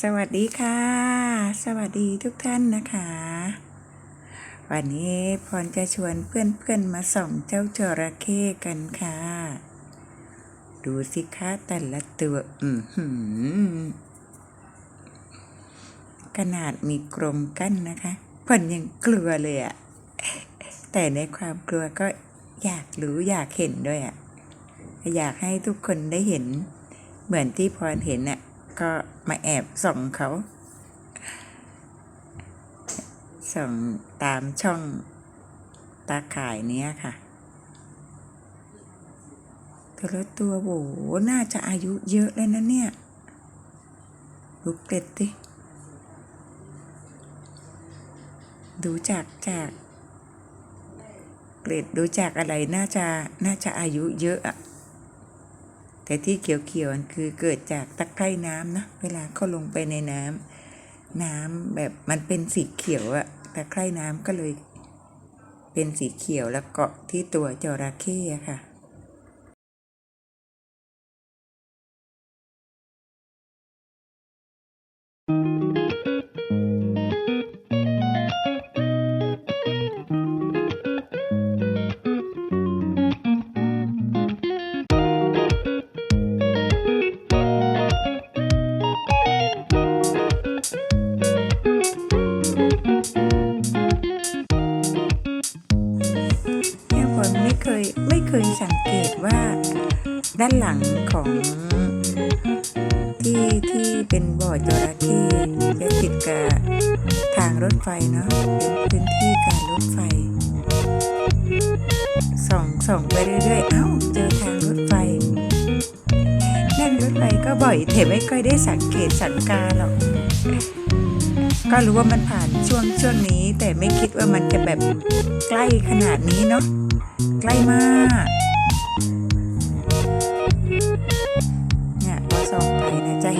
สวัสดีค่ะ สวัสดีทุกท่านนะคะ วันนี้พรจะชวนเพื่อนๆมาส่องเจ้าจระเข้กันค่ะ ดูสิคะแต่ละตัวอือหือขนาดมีกรงกั้นนะคะพรยังกลัวเลยอะแต่ในความกลัวก็อยากรู้อยากเห็นด้วยอะอยากให้ทุกคนได้เห็น เหมือนที่พรเห็นอะ ก็มาแอบส่องเขาส่องตามช่องตาข่ายเนี้ยค่ะแต่ละตัวโหน่าจะอายุเยอะเลยนะเนี่ยลุกเกล็ดดิดูจากจากเกล็ดดูจากอะไรน่าจะน่าจะอายุเยอะอะ แต่ที่เขียวๆมันคือเกิดจากตะไคร่น้ำนะเวลาเขาลงไปในน้ำน้ำแบบมันเป็นสีเขียวอะตะไคร่น้ำก็เลยเป็นสีเขียวแล้วเกาะที่ตัวจระเข้อะค่ะ ด้านหลังของที่ที่เป็นบ่อจระเข้จะติดกับทางรถไฟเนาะเป็นพื้นที่การรถไฟส่องส่องไปเรื่อยๆเอ้าเจอทางรถไฟนั่งรถไฟก็บ่อยแต่ไม่ค่อยได้สังเกตสังกาหรอกก็รู้ว่ามันผ่านช่วงช่วงนี้ แต่ไม่คิดว่ามันจะแบบใกล้ขนาดนี้เนาะใกล้มาก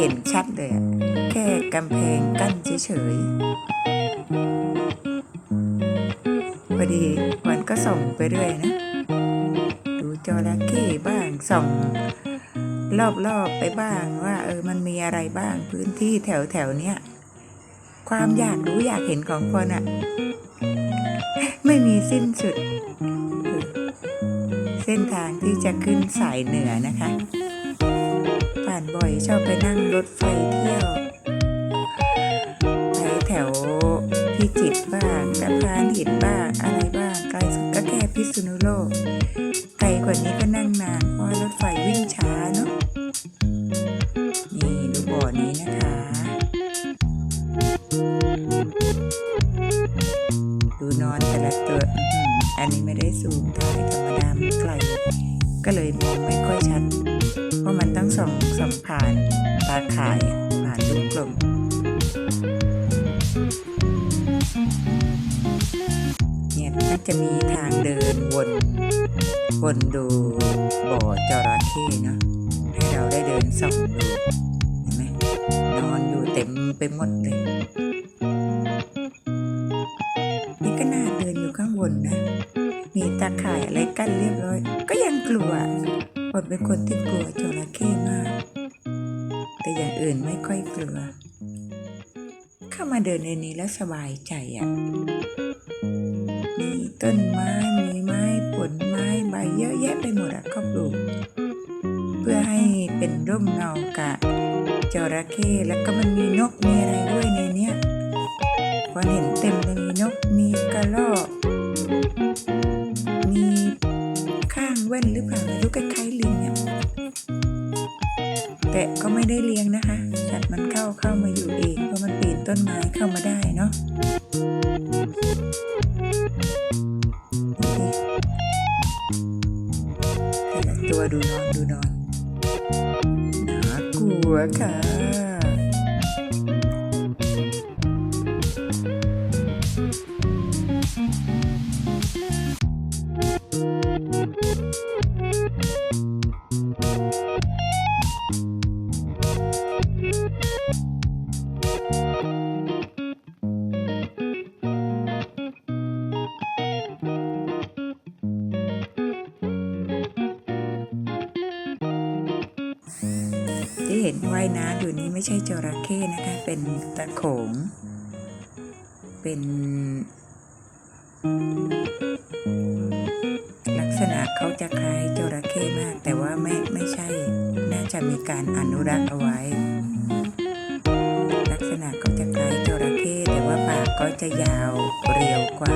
ห็นชัดเลยอะแค่กำแพงกั้นเฉยๆพอดีวันก็ส่องไปเรื่อยนะ ดูจระเข้บ้างส่องรอบๆไปบ้างว่า เออมันมีอะไรบ้างพื้นที่แถวๆเนี้ยความอยากรู้อยากเห็นของคนอะไม่มีสิ้นสุด เส้นทางที่จะขึ้นสายเหนือนะคะ ผ่านบ่อย ชอบไปนั่งรถไฟเที่ยวไปแถวพิจิตรบ้างสะพานหินบ้างอะไรบ้างไกลสุดก็แค่พิษณุโลกไกลกว่านี้ก็นั่งนานเพราะรถไฟวิ่งช้าเนาะนี่ดูบ่อนี้นะคะดูนอนแต่ละตัวอื้อหืออันนี้ไม่ได้ซูมถ่ายธรรมดาไกลก็เลยมองไม่ค่อยชัด เพราะมันต้องส่งส่งผ่านตาข่ายผ่านลูกกลมเนี่ยมันจะมีทางเดินวนวนดูบ่อจระเข้เนาะให้เราได้เดินส่องดูเห็นไหมนอนอยู่เต็มไปหมดเลยนี่ก็น่าเดินอยู่ข้างบนนะมีตาข่ายอะไรกั้นเรียบร้อย ก็ยังกลัว อดเป็นคนที่กลัวจระเข้มาก แต่อย่างอื่นไม่ค่อยกลัว เข้ามาเดินในนี้แล้วสบายใจอะ่ะ มีต้นไม้ มีไม้ผลไม้ใบเยอะแยะไปหมดอะเขาปลูก เพื่อให้เป็นร่มเงากะจระเข้แล้วก็มันมีนกมีอะไรด้วยในเนี้ยพอเห็นเต็มเลยมีนกมีกระรอกมีข้างแว่นหรือเปล่าไม่รู้คล้าย แต่ก็ไม่ได้เลี้ยงนะคะสัตว์มันเข้าเข้ามาอยู่เองเพราะมันปีนต้นไม้เข้ามาได้เนาะดูดิแต่ละตัวดูนอนดูนอนน่ากลัวค่ะ ที่เห็นว่ายน้ำอยู่นี้ไม่ใช่จระเข้นะคะ เป็นตะโขง เป็น ลักษณะเขาจะคล้ายจระเข้มาก แต่ว่าไม่ไม่ใช่ น่าจะมีการอนุรักษ์เอาไว้ ลักษณะก็จะคล้ายจระเข้แต่ว่าปากก็จะยาวเรียวกว่า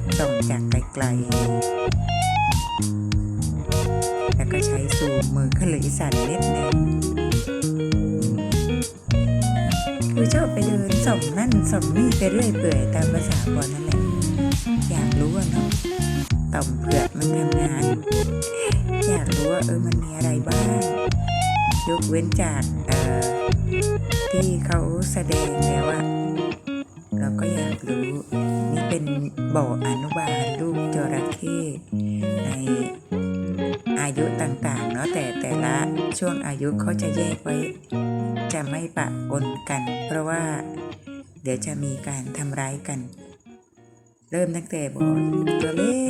บส่องจากไกลๆ แล้วก็ใช้ซูมมือขลุยสั่นนิดนึงคือชอบไปเดินส่องนั่นส่องนี่ไปเรื่อยเปื่อยตามภาษาพอนั่นแหละ อยากรู้อะเนาะต่อมเผือกมันทำงาน อยากรู้ว่าเออมันมีอะไรบ้าง ยกเว้นจากเอ่อที่เขาแสดงแล้วอะเราก็อยากรู้ เป็นบ่ออนุบาลลูกจระเข้ในอายุต่างๆเนาะแต่แต่ละช่วงอายุเขาจะแยกไว้ จะไม่ปะปนกัน เพราะว่าเดี๋ยวจะมีการทำร้ายกัน เริ่มตั้งแต่บ่อตัวเล็ก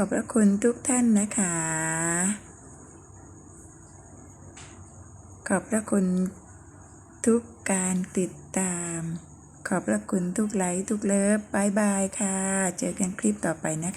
อบพระคุณทุกท่านนะคะ ขอบพระคุณทุกการติดตาม ขอบพระคุณทุกไลค์ทุกเลิฟบายบายค่ะ เจอกันคลิปต่อไปนะคะ